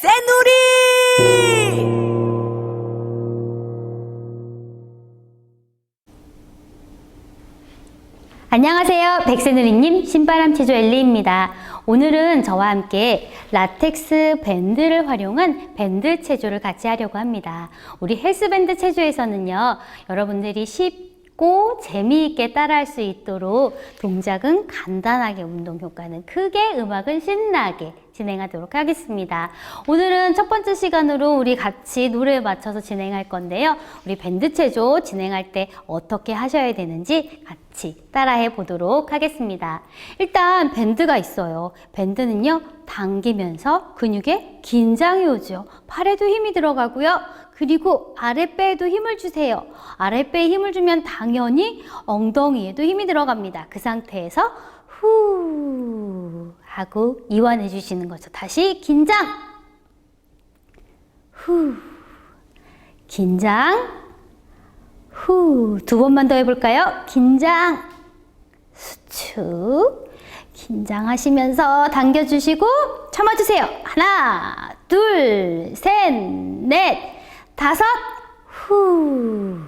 백새누리! 안녕하세요. 백세누리님 신바람 체조 엘리입니다. 오늘은 저와 함께 라텍스 밴드를 활용한 밴드 체조를 같이 하려고 합니다. 우리 헬스밴드 체조에서는요, 여러분들이 쉽 고 재미있게 따라할 수 있도록 동작은 간단하게 운동 효과는 크게 음악은 신나게 진행하도록 하겠습니다. 오늘은 첫 번째 시간으로 우리 같이 노래에 맞춰서 진행할 건데요. 우리 밴드 체조 진행할 때 어떻게 하셔야 되는지 같이 따라해 보도록 하겠습니다. 일단 밴드가 있어요. 밴드는요, 당기면서 근육에 긴장이 오죠. 팔에도 힘이 들어가고요. 그리고 아랫배에도 힘을 주세요. 아랫배에 힘을 주면 당연히 엉덩이에도 힘이 들어갑니다. 그 상태에서 후 하고 이완해 주시는 거죠. 다시 긴장. 후. 긴장. 후. 두 번만 더 해볼까요? 긴장. 수축. 긴장하시면서 당겨주시고 참아주세요. 하나, 둘, 셋, 넷, 다섯, 후.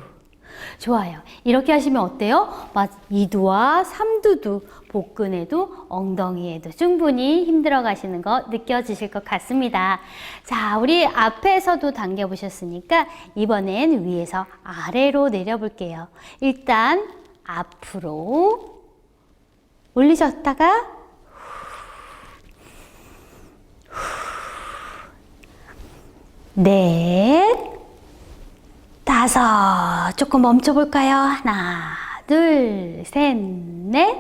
좋아요. 이렇게 하시면 어때요? 맞, 2두와 3두두 복근에도 엉덩이에도 충분히 힘들어 가시는 거 느껴지실 것 같습니다. 자, 우리 앞에서도 당겨 보셨으니까 이번엔 위에서 아래로 내려 볼게요. 일단 앞으로 올리셨다가 넷 다섯. 조금 멈춰볼까요? 하나, 둘, 셋, 넷,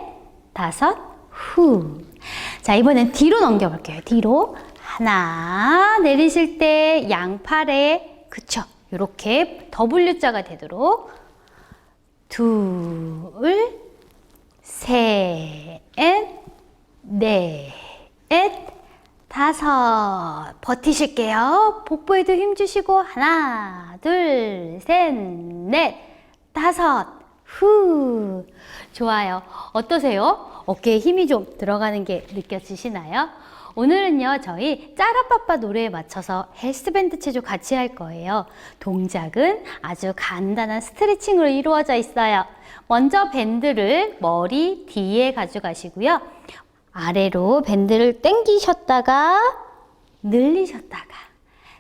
다섯, 후. 자, 이번엔 뒤로 넘겨볼게요. 뒤로. 하나, 내리실 때 양팔에, 그쵸. 이렇게 W자가 되도록. 둘, 셋, 넷, 다섯. 버티실게요. 복부에도 힘 주시고, 하나, 둘, 셋, 넷, 다섯. 후. 좋아요. 어떠세요? 어깨에 힘이 좀 들어가는 게 느껴지시나요? 오늘은요, 저희 짜라빠빠 노래에 맞춰서 헬스밴드 체조 같이 할 거예요. 동작은 아주 간단한 스트레칭으로 이루어져 있어요. 먼저 밴드를 머리 뒤에 가져가시고요. 아래로 밴드를 당기셨다가 늘리셨다가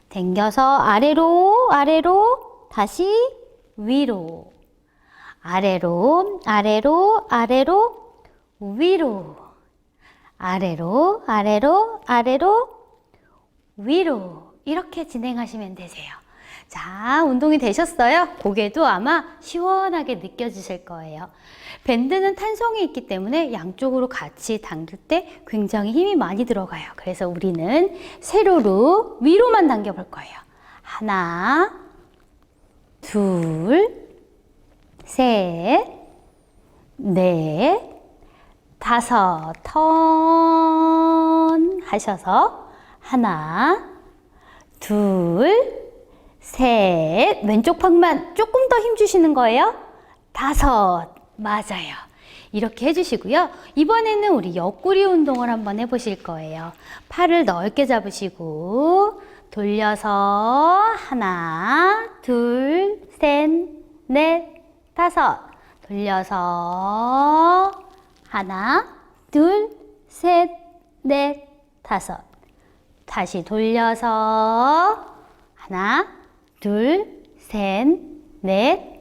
당겨서 아래로 아래로 다시 위로 아래로 아래로 아래로 위로 아래로 아래로 아래로 위로 이렇게 진행하시면 되세요. 자, 운동이 되셨어요? 고개도 아마 시원하게 느껴지실 거예요. 밴드는 탄성이 있기 때문에 양쪽으로 같이 당길 때 굉장히 힘이 많이 들어가요. 그래서 우리는 세로로 위로만 당겨 볼 거예요. 하나, 둘, 셋, 넷, 다섯 턴 하셔서 하나, 둘, 셋, 왼쪽 팔만 조금 더 힘 주시는 거예요. 다섯, 맞아요. 이렇게 해주시고요. 이번에는 우리 옆구리 운동을 한번 해보실 거예요. 팔을 넓게 잡으시고, 돌려서 하나, 둘, 셋, 넷, 다섯. 돌려서 하나, 둘, 셋, 넷, 다섯. 다시 돌려서 하나, 둘, 셋, 넷,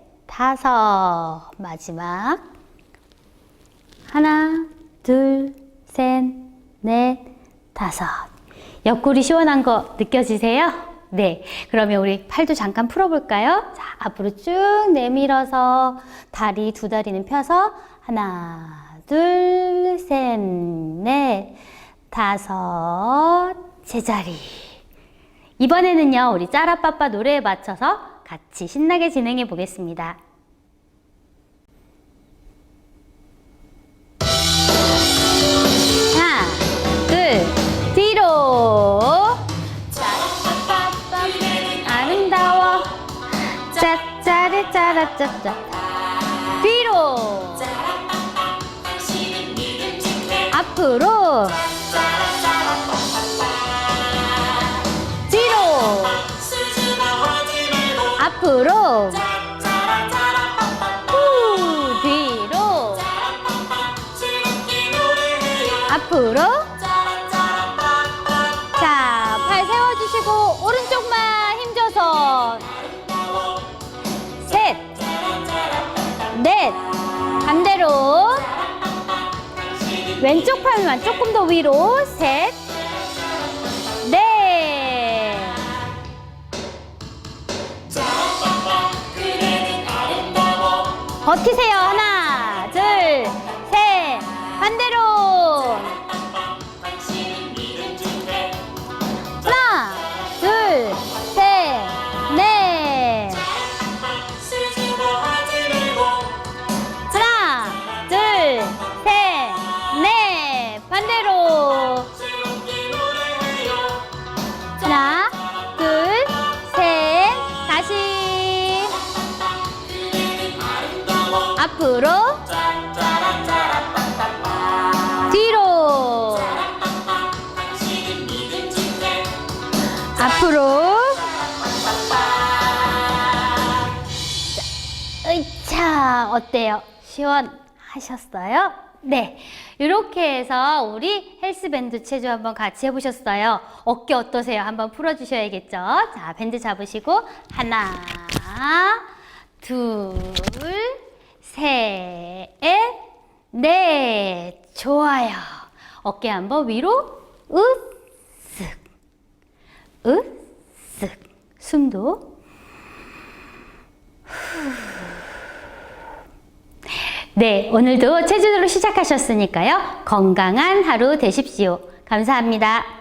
다섯. 마지막. 하나, 둘, 셋, 넷, 다섯. 옆구리 시원한 거 느껴지세요? 네. 그러면 우리 팔도 잠깐 풀어볼까요? 자, 앞으로 쭉 내밀어서 다리, 두 다리는 펴서 하나, 둘, 셋, 넷, 다섯. 제자리. 이번에는요, 우리 짜라빠빠 노래에 맞춰서 같이 신나게 진행해 보겠습니다. 짜라짜짜. 뒤로. 앞으로. 뒤로. 앞으로. 후 뒤로. 앞으로. 반대로 왼쪽 팔만 조금 더 위로 셋, 넷. 버티세요. 하나, 앞으로. 뒤로. 앞으로. 자, 으차, 어때요? 시원하셨어요? 네. 이렇게 해서 우리 헬스밴드 체조 한번 같이 해보셨어요. 어깨 어떠세요? 한번 풀어주셔야겠죠? 자, 밴드 잡으시고, 하나, 둘, 셋, 넷. 좋아요. 어깨 한번 위로, 으쓱, 으쓱. 숨도 네, 오늘도 체조로 시작하셨으니까요. 건강한 하루 되십시오. 감사합니다.